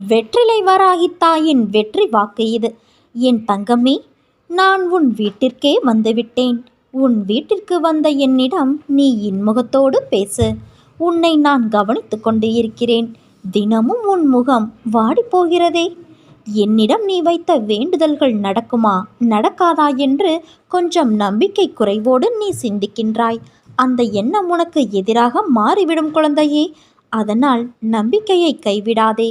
வெற்றிலை வராகித்தாயின் வெற்றி வாக்கு இது. என் தங்கமே நான் உன் வீட்டிற்கே வந்துவிட்டேன். உன் வீட்டிற்கு வந்த என்னிடம் நீ இன்முகத்தோடு பேசு. உன்னை நான் கவனித்துக் கொண்டு இருக்கிறேன். தினமும் உன் முகம் வாடிப்போகிறதே என்னிடம் நீ வைத்த வேண்டுதல்கள் நடக்குமா? நடக்காதா என்று கொஞ்சம் நம்பிக்கை குறைவோடு நீ சிந்திக்கின்றாய். அந்த எண்ணம் உனக்கு எதிராக மாறிவிடும் குழந்தையே. அதனால் நம்பிக்கையை கைவிடாதே.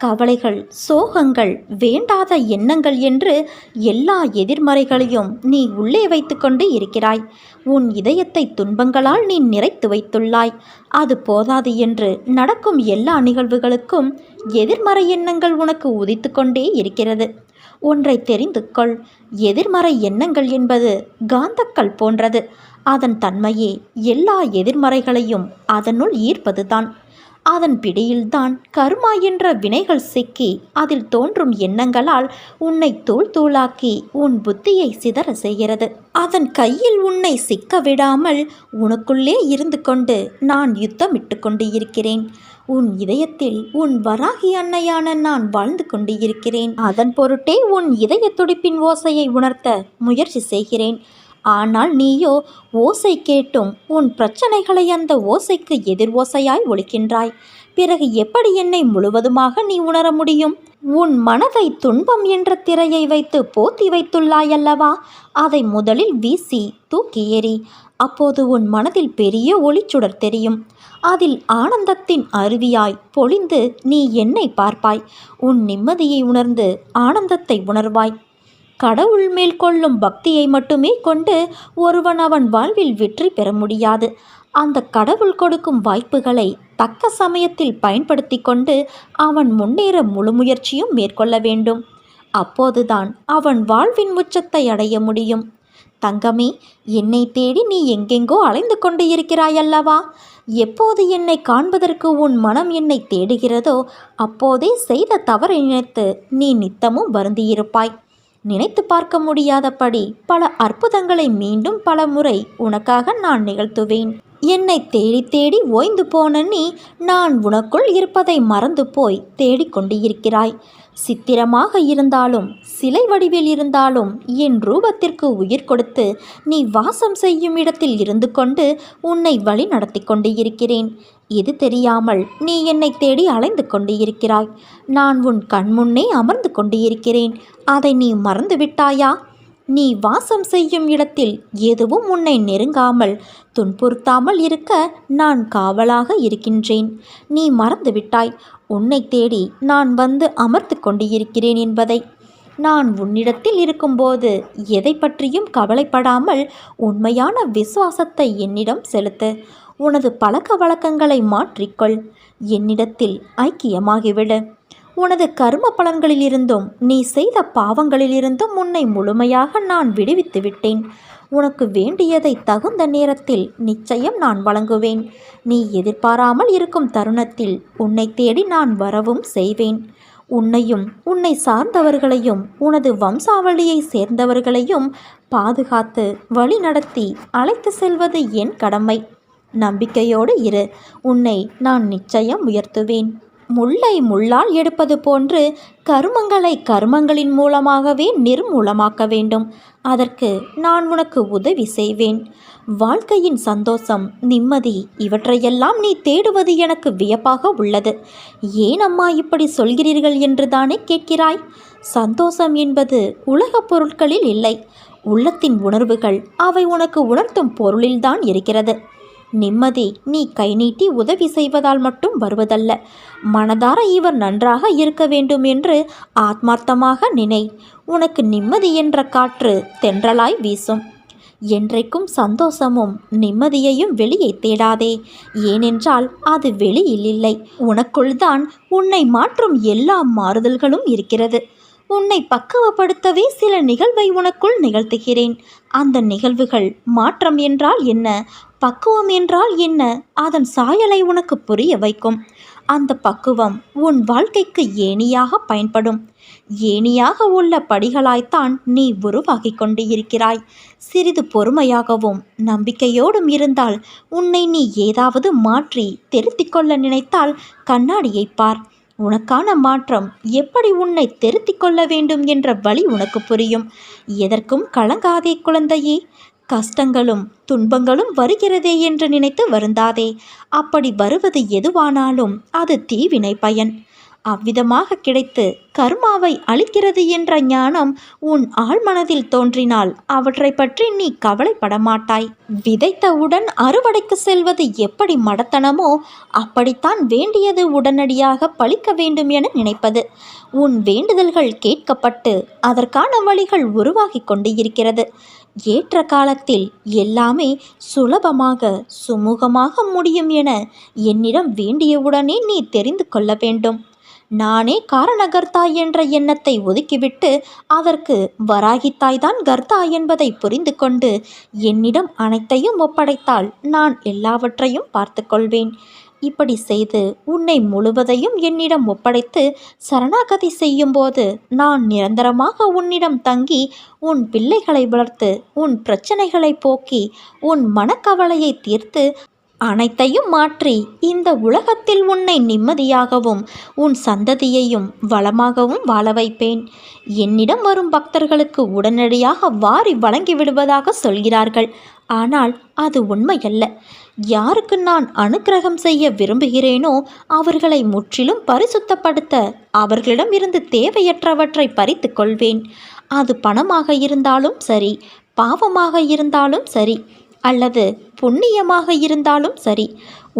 கவலைகள் சோகங்கள் வேண்டாத எண்ணங்கள் என்று எல்லா எதிர்மறைகளையும் நீ உள்ளே வைத்துக்கொண்டு இருக்கிறாய். உன் இதயத்தை துன்பங்களால் நீ நிறைத்து வைத்துள்ளாய். அது போதாது என்று நடக்கும் எல்லா நிகழ்வுகளுக்கும் எதிர்மறை எண்ணங்கள் உனக்கு உதித்து கொண்டே இருக்கிறது. ஒன்றை தெரிந்து கொள். எதிர்மறை எண்ணங்கள் என்பது காந்தக்கல் போன்றது. அதன் தன்மையே எல்லா எதிர்மறைகளையும் அதனுள் ஈர்ப்பதுதான். அதன் பிடியில்தான் கர்மா என்ற வினைகள் சிக்கி அதில் தோன்றும் எண்ணங்களால் உன்னை தூள் தூளாக்கி உன் புத்தியை சிதற செய்கிறது. அதன் கையில் உன்னை சிக்க விடாமல் உனக்குள்ளே இருந்து கொண்டு நான் யுத்தமிட்டு கொண்டு இருக்கிறேன் உன் இதயத்தில் உன் வராகி அன்னையான நான் வாழ்ந்து கொண்டு இருக்கிறேன் அதன் பொருட்டே உன் இதய துடிப்பின் ஓசையை உணர்த்த முயற்சி செய்கிறேன். ஆனால் நீயோ ஓசை கேட்டும். உன் பிரச்சனைகளை அந்த ஓசைக்கு எதிர் ஓசையாய் ஒழிக்கின்றாய். பிறகு எப்படி என்னை முழுவதுமாக நீ உணர முடியும்? உன் மனதை துன்பம் என்ற திரையை வைத்து போத்தி வைத்துள்ளாயல்லவா? அதை முதலில் வீசி தூக்கி எறி அப்போது உன் மனதில் பெரிய ஒளிச்சுடர் தெரியும். அதில் ஆனந்தத்தின் அருவியாய் பொழிந்து நீ என்னை பார்ப்பாய். உன் நிம்மதியை உணர்ந்து ஆனந்தத்தை உணர்வாய். கடவுள் மேல் கொள்ளும் பக்தியை மட்டுமே கொண்டு ஒருவன் அவன் வாழ்வில் வெற்றி பெற முடியாது. அந்த கடவுள் கொடுக்கும் வாய்ப்புகளை தக்க சமயத்தில் பயன்படுத்தி கொண்டு அவன் முன்னேற முழு முயற்சியும் மேற்கொள்ள வேண்டும். அப்போதுதான் அவன் வாழ்வின் உச்சத்தை அடைய முடியும். தங்கமே என்னை தேடி நீ எங்கெங்கோ அலைந்து கொண்டு இருக்கிறாயல்லவா? எப்போது என்னை காண்பதற்கு உன் மனம் என்னை தேடுகிறதோ அப்போதே செய்த தவறை நினைத்து நீ நித்தமும் வருந்தியிருப்பாய். நினைத்து பார்க்க முடியாதபடி பல அற்புதங்களை மீண்டும் பல முறை உனக்காக நான் நிகழ்த்துவேன். என்னை தேடி தேடி ஓய்ந்து போன நீ நான் உனக்குள் இருப்பதை மறந்து போய் தேடிக்கொண்டு இருக்கிறாய் சித்திரமாக இருந்தாலும் சிலை வடிவில் இருந்தாலும் என் ரூபத்திற்கு உயிர் கொடுத்து நீ வாசம் செய்யும் இடத்தில் இருந்து கொண்டு உன்னை வழி நடத்தி கொண்டு இருக்கிறேன் இது தெரியாமல் நீ என்னை தேடி அலைந்து கொண்டு இருக்கிறாய் நான் உன் கண்முன்னே அமர்ந்து கொண்டு இருக்கிறேன் அதை நீ மறந்து விட்டாயா? நீ வாசம் செய்யும் இடத்தில் எதுவும் உன்னை நெருங்காமல் துன்புறுத்தாமல் இருக்க நான் காவலாக இருக்கின்றேன். நீ மறந்துவிட்டாய் உன்னை தேடி நான் வந்து அமர்த்து கொண்டு இருக்கிறேன் என்பதை. நான் உன்னிடத்தில் இருக்கும்போது எதை பற்றியும் கவலைப்படாமல் உண்மையான விசுவாசத்தை என்னிடம் செலுத்து. உனது பழக்க வழக்கங்களை மாற்றிக்கொள். என்னிடத்தில் ஐக்கியமாகிவிடு. உனது கர்ம பலன்களிலிருந்தும் நீ செய்த பாவங்களிலிருந்தும் உன்னை முழுமையாக நான் விடுவித்து விட்டேன். உனக்கு வேண்டியதை தகுந்த நேரத்தில் நிச்சயம் நான் வழங்குவேன். நீ எதிர்பாராமல் இருக்கும் தருணத்தில் உன்னை தேடி நான் வரவும் செய்வேன். உன்னையும் உன்னை சார்ந்தவர்களையும் உனது வம்சாவளியை சேர்ந்தவர்களையும் பாதுகாத்து வழி நடத்தி அழைத்து செல்வது என் கடமை. நம்பிக்கையோடு இரு. உன்னை நான் நிச்சயம் உயர்த்துவேன். முல்லை முள்ளால் எடுப்பது போன்று கருமங்களை கருமங்களின் மூலமாகவே நிர்மூலமாக்க வேண்டும். அதற்கு நான் உனக்கு உதவி செய்வேன். வாழ்க்கையின் சந்தோஷம் நிம்மதி இவற்றையெல்லாம் நீ தேடுவது எனக்கு வியப்பாக உள்ளது. ஏன் அம்மா இப்படி சொல்கிறீர்கள் என்று தானே கேட்கிறாய்? சந்தோஷம் என்பது உலகப் பொருட்களில் இல்லை. உள்ளத்தின் உணர்வுகள் அவை உனக்கு உணர்த்தும் பொருளில்தான் இருக்கிறது. நிம்மதி நீ கை நீட்டி உதவி செய்வதால் மட்டும் வருவதல்ல. மனதார இவர் நன்றாக இருக்க வேண்டும் என்று ஆத்மார்த்தமாக நினை. உனக்கு நிம்மதி என்ற காற்று தென்றலாய் வீசும். என்றைக்கும் சந்தோஷமும் நிம்மதியையும் வெளியே தேடாதே. ஏனென்றால் அது வெளியில் இல்லை. உனக்குள்தான் உன்னை மாற்றும் எல்லா மாறுதல்களும் இருக்கிறது. உன்னை பக்குவப்படுத்தவே சில நிகழ்வை உனக்குள் நிகழ்த்துகிறேன். அந்த நிகழ்வுகள் மாற்றம் என்றால் என்ன? பக்குவம் என்றால் என்ன? அதன் சாயலை உனக்கு புரிய வைக்கும். அந்த பக்குவம் உன் வாழ்க்கைக்கு ஏணியாக பயன்படும். ஏணியாக உள்ள படிகளாய்த்தான் நீ உருவாகி கொண்டு இருக்கிறாய் சிறிது பொறுமையாகவும் நம்பிக்கையோடும் இருந்தால் உன்னை நீ ஏதாவது மாற்றி திருத்திக் கொள்ள நினைத்தால் கண்ணாடியை பார். உனக்கான மாற்றம் எப்படி உன்னை திருத்திக் கொள்ள வேண்டும் என்ற வழி உனக்கு புரியும். எதற்கும் கலங்காதே குழந்தையே. கஷ்டங்களும் துன்பங்களும் வருகிறதே என்று நினைத்து வருந்தாதே. அப்படி வருவது எதுவானாலும் அது தீவினை பயன். அவ்விதமாக கிடைத்து கர்மாவை அளிக்கிறது என்ற ஞானம் உன் ஆழ்மனதில் தோன்றினால் அவற்றை பற்றி நீ கவலைப்பட மாட்டாய் விதைத்தவுடன் அறுவடைக்கு செல்வது எப்படி மடத்தனமோ அப்படித்தான் வேண்டியது உடனடியாக பழிக்க வேண்டும் என நினைப்பது. உன் வேண்டுதல்கள் கேட்கப்பட்டு அதற்கான வழிகள் உருவாகி கொண்டு இருக்கிறது ஏற்ற காலத்தில் எல்லாமே சுலபமாக சுமூகமாக முடியும் என என்னிடம் வேண்டியவுடனே நீ தெரிந்து கொள்ள வேண்டும். நானே காரணகர்த்தா என்ற எண்ணத்தை ஒதுக்கிவிட்டு அதற்கு வராகித்தாய்தான் கர்த்தா என்பதை புரிந்து கொண்டு என்னிடம் அனைத்தையும் ஒப்படைத்தால் நான் எல்லாவற்றையும் பார்த்து கொள்வேன் இப்படி செய்து உன்னை முழுவதையும் என்னிடம் ஒப்படைத்து சரணாகதி செய்யும்போது நான் நிரந்தரமாக உன்னிடம் தங்கி உன் பிள்ளைகளை வளர்த்து உன் பிரச்சனைகளை போக்கி உன் மனக்கவலையை தீர்த்து அனைத்தையும் மாற்றி இந்த உலகத்தில் உன்னை நிம்மதியாகவும் உன் சந்ததியையும் வளமாகவும் வாழ வைப்பேன். என்னிடம் வரும் பக்தர்களுக்கு உடனடியாக வாரி வழங்கி விடுவதாக சொல்கிறார்கள். ஆனால் அது உண்மையல்ல. யாருக்கு நான் அனுக்கிரகம் செய்ய விரும்புகிறேனோ அவர்களை முற்றிலும் பரிசுத்தப்படுத்த அவர்களிடம் இருந்து தேவையற்றவற்றை பறித்து கொள்வேன். அது பணமாக இருந்தாலும் சரி பாவமாக இருந்தாலும் சரி அல்லது புண்ணியமாக இருந்தாலும் சரி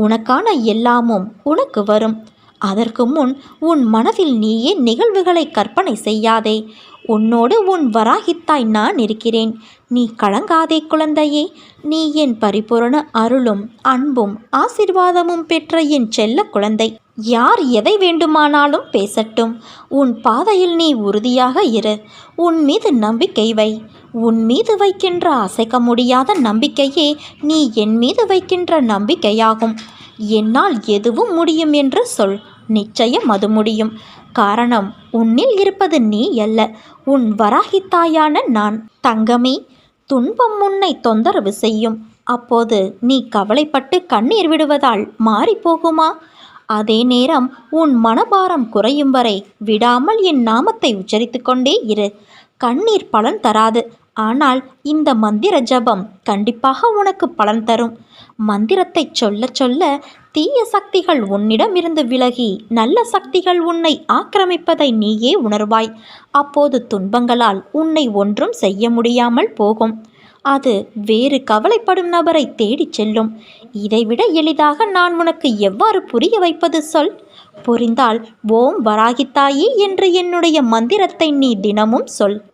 உனக்கான எல்லாமும் உனக்கு வரும். அதற்கு முன் உன் மனதில் நீயே நிகழ்வுகளை கற்பனை செய்யாதே. உன்னோடு உன் வராகித்தாய் நான் இருக்கிறேன். நீ கலங்காதே குழந்தையே. நீ என் பரிபூரண அருளும் அன்பும் ஆசிர்வாதமும் பெற்ற என் செல்ல குழந்தை. யார் எதை வேண்டுமானாலும் பேசட்டும். உன் பாதையில் நீ உறுதியாக இரு. உன் மீது நம்பிக்கை வை. உன் மீது வைக்கின்ற அசைக்க முடியாத நம்பிக்கையே நீ என் மீது வைக்கின்ற நம்பிக்கையாகும். என்னால் எதுவும் முடியும் என்று சொல். நிச்சயம் அது முடியும். காரணம் உன்னில் இருப்பது நீ அல்ல. உன் வராகித்தாயான நான். தங்கமே துன்பம் உன்னை தொந்தரவு செய்யும். அப்போது நீ கவலைப்பட்டு கண்ணீர் விடுவதால் மாறிப்போகுமா? அதே நேரம் உன் மனபாரம் குறையும் வரை விடாமல் என் நாமத்தை உச்சரித்து கொண்டே இரு. கண்ணீர் பலன் தராது. ஆனால் இந்த மந்திர ஜபம் கண்டிப்பாக உனக்கு பலன் தரும். மந்திரத்தை சொல்ல சொல்ல தீய சக்திகள் உன்னிடம் இருந்து விலகி நல்ல சக்திகள் உன்னை ஆக்கிரமிப்பதை நீயே உணர்வாய். அப்போது துன்பங்களால் உன்னை ஒன்றும் செய்ய முடியாமல் போகும். அது வேறு கவலைப்படும் நபரை தேடிச் செல்லும். இதைவிட எளிதாக நான் உனக்கு எவ்வாறு புரிய வைப்பது சொல். புரிந்தால் ஓம் வராகித்தாயி என்று என்னுடைய மந்திரத்தை நீ தினமும் சொல்.